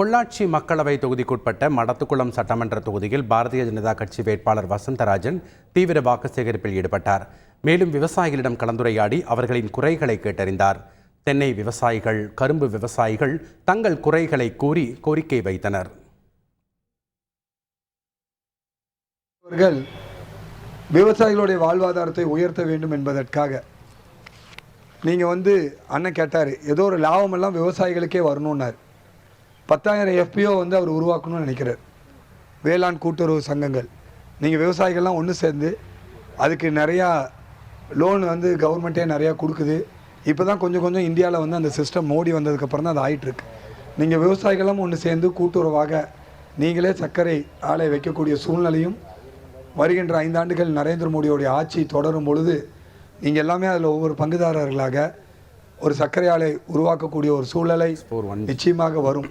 பொள்ளாச்சி மக்களவை தொகுதிக்குட்பட்ட மடத்துக்குளம் சட்டமன்ற தொகுதியில் பாரதிய ஜனதா கட்சி வேட்பாளர் வசந்தராஜன் தீவிர வாக்கு சேகரிப்பில் ஈடுபட்டார். மேலும் விவசாயிகளிடம் கலந்துரையாடி அவர்களின் குறைகளை கேட்டறிந்தார். தென்னை விவசாயிகள் கரும்பு விவசாயிகள் தங்கள் குறைகளை கூறி கோரிக்கை வைத்தனர். அவர்கள் விவசாயிகளுடைய வாழ்வாதாரத்தை உயர்த்த வேண்டும் என்பதற்காக. நீங்கள் வந்து அண்ணன் கேட்டார் ஏதோ ஒரு லாபமெல்லாம் விவசாயிகளுக்கே வரணும்னார். பத்தாயிரம் எஃபிஓ வந்து அவர் உருவாக்கணும்னு நினைக்கிறார். வேளாண் கூட்டுறவு சங்கங்கள். நீங்கள் விவசாயிகள்லாம் ஒன்று சேர்ந்து அதுக்கு நிறையா லோன் வந்து கவர்மெண்ட்டே நிறையா கொடுக்குது. இப்போ தான் கொஞ்சம் கொஞ்சம் இந்தியாவில் வந்து அந்த சிஸ்டம் மோடி வந்ததுக்கப்புறம் தான் அது ஆயிட்டிருக்கு. நீங்கள் விவசாயிகளும் ஒன்று சேர்ந்து கூட்டுறவாக நீங்களே சர்க்கரை ஆலை வைக்கக்கூடிய சூழ்நிலையும் வருகின்ற ஐந்தாண்டுகள் நரேந்திர மோடியோடைய ஆட்சி தொடரும் பொழுது நீங்கள் எல்லாமே அதில் ஒவ்வொரு பங்குதாரர்களாக ஒரு சர்க்கரை ஆலை உருவாக்கக்கூடிய ஒரு சூழலை. நிச்சயமாக வரும்.